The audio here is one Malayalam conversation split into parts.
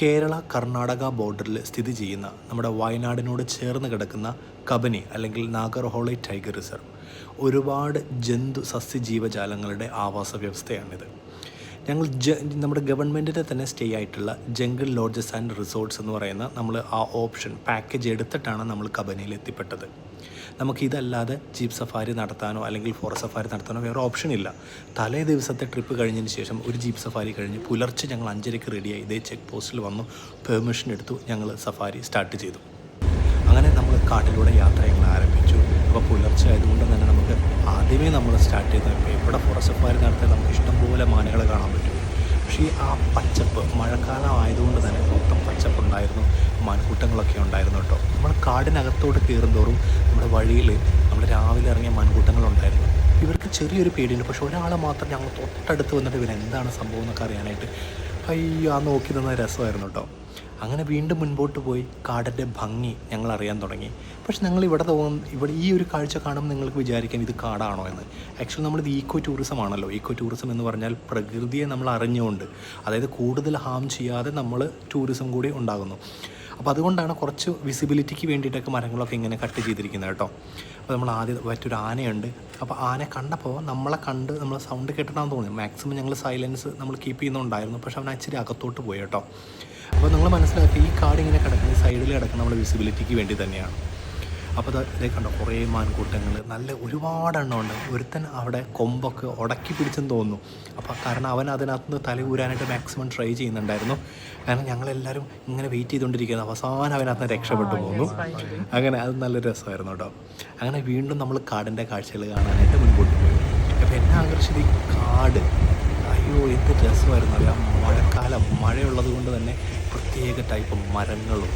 കേരള കർണാടക ബോർഡറിൽ സ്ഥിതി ചെയ്യുന്ന നമ്മുടെ വയനാടിനോട് ചേർന്ന് കിടക്കുന്ന കബനി അല്ലെങ്കിൽ നാഗർഹോളി ടൈഗർ റിസർവ്. ഒരുപാട് ജന്തു സസ്യജീവജാലങ്ങളുടെ ആവാസ വ്യവസ്ഥയാണിത്. ഞങ്ങൾ ജ നമ്മുടെ ഗവൺമെന്റിന്റെ തന്നെ സ്റ്റേ ആയിട്ടുള്ള ജംഗിൾ ലോഡ്ജസ് ആൻഡ് റിസോർട്ട്സ് എന്ന് പറയുന്ന നമ്മൾ ആ ഓപ്ഷൻ പാക്കേജ് എടുത്തിട്ടാണ് നമ്മൾ കബനിയിൽ എത്തിപ്പെട്ടത്. നമുക്കിതല്ലാതെ ജീപ്പ് സഫാരി നടത്താനോ അല്ലെങ്കിൽ ഫോറസ്റ്റ് സഫാരി നടത്താനോ വേറെ ഓപ്ഷൻ ഇല്ല. തലേ ദിവസത്തെ ട്രിപ്പ് കഴിഞ്ഞതിന് ശേഷം ഒരു ജീപ്പ് സഫാരി കഴിഞ്ഞ് പുലർച്ചെ ഞങ്ങൾ അഞ്ചരയ്ക്ക് റെഡിയായി ഇതേ ചെക്ക് പോസ്റ്റിൽ വന്നു. പെർമിഷൻ എടുത്തു ഞങ്ങൾ സഫാരി സ്റ്റാർട്ട് ചെയ്തു. അങ്ങനെ നമ്മൾ കാട്ടിലൂടെ യാത്ര ഞങ്ങൾ ആരംഭിച്ചു. അപ്പോൾ പുലർച്ചെ ആയതുകൊണ്ട് തന്നെ നമുക്ക് ആദ്യമേ നമ്മൾ സ്റ്റാർട്ട് ചെയ്ത് എവിടെ ഫോറസ്റ്റ് സഫാരി നടത്തിയാൽ നമുക്ക് ഇഷ്ടംപോലെ മാനകളെ കാണാൻ പറ്റും. പക്ഷേ ആ പച്ചപ്പ് മഴക്കാലം ആയതുകൊണ്ട് തന്നെ മൊത്തം പച്ചപ്പുണ്ടായിരുന്നു മാൻകൂട്ടങ്ങളൊക്കെ ഉണ്ടായിരുന്നു കേട്ടോ. നമ്മൾ കാടിനകത്തോട്ട് കയറുന്തോറും നമ്മുടെ വഴിയിൽ നമ്മൾ രാവിലെ ഇറങ്ങിയ മാൻകൂട്ടങ്ങളുണ്ടായിരുന്നു. ഇവർക്ക് ചെറിയൊരു പേടിയുണ്ട്. പക്ഷെ ഒരാളെ മാത്രം ഞങ്ങൾ തൊട്ടടുത്ത് വന്നിട്ട് ഇവർ എന്താണ് സംഭവം എന്നൊക്കെ അറിയാനായിട്ട് അയ്യോ ആ നോക്കി നിന്ന രസമായിരുന്നു കേട്ടോ. അങ്ങനെ വീണ്ടും മുൻപോട്ട് പോയി കാടിന്റെ ഭംഗി ഞങ്ങൾ അറിയാൻ തുടങ്ങി. പക്ഷെ ഞങ്ങൾ ഇവിടെ തോന്നും ഇവിടെ ഈ ഒരു കാഴ്ച കാണുമ്പോൾ നിങ്ങൾക്ക് വിചാരിക്കാം ഇത് കാടാണോ എന്ന്. ആക്ച്വലി നമ്മളിത് ഈക്കോ ടൂറിസം ആണല്ലോ. ഈക്കോ ടൂറിസം എന്ന് പറഞ്ഞാൽ പ്രകൃതിയെ നമ്മൾ അറിഞ്ഞുകൊണ്ട് അതായത് കൂടുതൽ ഹാം ചെയ്യാതെ നമ്മൾ ടൂറിസം കൂടി ഉണ്ടാകുന്നു. അപ്പോൾ അതുകൊണ്ടാണ് കുറച്ച് വിസിബിലിറ്റിക്ക് വേണ്ടിയിട്ടൊക്കെ മരങ്ങളൊക്കെ ഇങ്ങനെ കട്ട് ചെയ്തിരിക്കുന്നത് കേട്ടോ. അപ്പോൾ നമ്മൾ ആദ്യം മറ്റൊരു ആനയുണ്ട്. അപ്പോൾ ആന കണ്ടപ്പോൾ നമ്മളെ കണ്ട് നമ്മൾ സൗണ്ട് കേട്ടിട്ടാന്ന് തോന്നി. മാക്സിമം ഞങ്ങൾ സൈലൻസ് നമ്മൾ കീപ്പ് ചെയ്യുന്നുണ്ടായിരുന്നു. പക്ഷെ അവൻ അച്ചിരി അകത്തോട്ട് പോയി കേട്ടോ. അപ്പോൾ നിങ്ങൾ മനസ്സിലാക്കി ഈ കാട് ഇങ്ങനെ കിടക്കുന്ന സൈഡിൽ കിടക്കുന്ന നമ്മുടെ വിസിബിലിറ്റിക്ക് വേണ്ടി തന്നെയാണ്. അപ്പോൾ ഇതേ കണ്ടോ കുറേ മാൻകൂട്ടങ്ങൾ. നല്ല ഒരുപാട് എണ്ണം ഉണ്ട്. ഒരുത്തൻ അവിടെ കൊമ്പൊക്കെ ഉടക്കി പിടിച്ചെന്ന് തോന്നുന്നു. അപ്പോൾ കാരണം അവൻ അതിനകത്ത് നിന്ന് തല ഊരാനായിട്ട് മാക്സിമം ട്രൈ ചെയ്യുന്നുണ്ടായിരുന്നു. കാരണം ഞങ്ങളെല്ലാവരും ഇങ്ങനെ വെയിറ്റ് ചെയ്തുകൊണ്ടിരിക്കുന്നത് അവസാനം അവനകത്ത് നിന്ന് രക്ഷപ്പെട്ടു പോകുന്നു. അങ്ങനെ അത് നല്ല രസമായിരുന്നു കേട്ടോ. അങ്ങനെ വീണ്ടും നമ്മൾ കാടിന്റെ കാഴ്ചകൾ കാണാനായിട്ട് മുൻപോട്ട് പോയി. അപ്പോൾ എന്നെ ആകർഷിച്ചത് ഈ കാട്. അയ്യോ എന്ത് രസമായിരുന്നു അറിയാം മഴക്കാലം. മഴയുള്ളത് കൊണ്ട് തന്നെ പ്രത്യേക ടൈപ്പ് മരങ്ങളും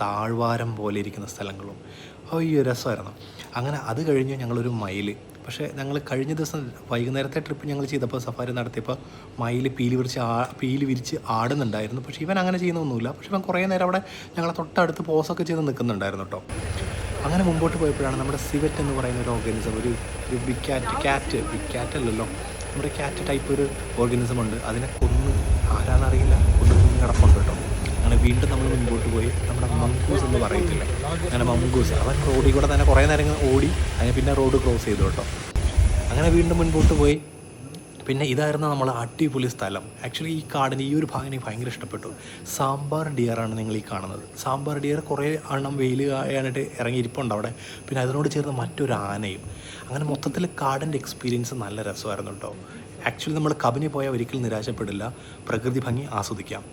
താഴ്വാരം പോലെ ഇരിക്കുന്ന സ്ഥലങ്ങളും. അയ്യോ രസമായിരുന്നു. അങ്ങനെ അത് കഴിഞ്ഞ് ഞങ്ങളൊരു മയിൽ പക്ഷേ ഞങ്ങൾ കഴിഞ്ഞ ദിവസം വൈകുന്നേരത്തെ ട്രിപ്പ് ഞങ്ങൾ ചെയ്തപ്പോൾ സഫാരി നടത്തിയപ്പോൾ മയിൽ പീലി വിരിച്ച് ആ പീലി വിരിച്ച് ആടുന്നുണ്ടായിരുന്നു. പക്ഷേ ഇവൻ അങ്ങനെ ചെയ്യുന്നൊന്നുമില്ല പക്ഷേ ഇവൻ കുറേ നേരം അവിടെ ഞങ്ങളെ തൊട്ടടുത്ത് പോസൊക്കെ ചെയ്ത് നിൽക്കുന്നുണ്ടായിരുന്നു കേട്ടോ. അങ്ങനെ മുമ്പോട്ട് പോയപ്പോഴാണ് നമ്മുടെ സിവറ്റ് എന്ന് പറയുന്ന ഒരു ഓർഗാനിസം ഒരു ഒരു ബിഗ് ക്യാറ്റ് ക്യാറ്റ് അല്ലല്ലോ. നമ്മുടെ ക്യാറ്റ് ടൈപ്പ് ഒരു ഓർഗാനിസം ഉണ്ട്. അതിനെ കൊന്ന് ആരാന്നറിയില്ല. കൊന്ന് കിടപ്പുണ്ട് കേട്ടോ. അങ്ങനെ വീണ്ടും നമ്മൾ മുൻപോട്ട് പോയി. നമ്മുടെ മങ്കൂസ് എന്ന് പറയത്തില്ല? അങ്ങനെ മങ്കൂസ് അവൻ റോഡിൽ കൂടെ തന്നെ കുറേ നേരം ഓടി അങ്ങനെ പിന്നെ റോഡ് ക്രോസ് ചെയ്തു കേട്ടോ. അങ്ങനെ വീണ്ടും മുൻപോട്ട് പോയി. പിന്നെ ഇതായിരുന്നു നമ്മൾ അടിപൊളി സ്ഥലം. ആക്ച്വലി ഈ കാടിന് ഈ ഒരു ഭാഗം എനിക്ക് ഭയങ്കര ഇഷ്ടപ്പെട്ടു. സാമ്പാർ ഡിയറാണ് നിങ്ങൾ ഈ കാണുന്നത്. സാമ്പാർ ഡിയർ കുറേ എണ്ണം വെയിൽ കായാനായിട്ട് ഇറങ്ങിയിരിപ്പുണ്ട് അവിടെ. പിന്നെ അതിനോട് ചേർന്ന് മറ്റൊരു ആനയും. അങ്ങനെ മൊത്തത്തിൽ കാടിന്റെ എക്സ്പീരിയൻസ് നല്ല രസമായിരുന്നു കേട്ടോ. ആക്ച്വലി നമ്മൾ കബനി പോയാൽ ഒരിക്കലും നിരാശപ്പെടില്ല. പ്രകൃതി ഭംഗി ആസ്വദിക്കാം.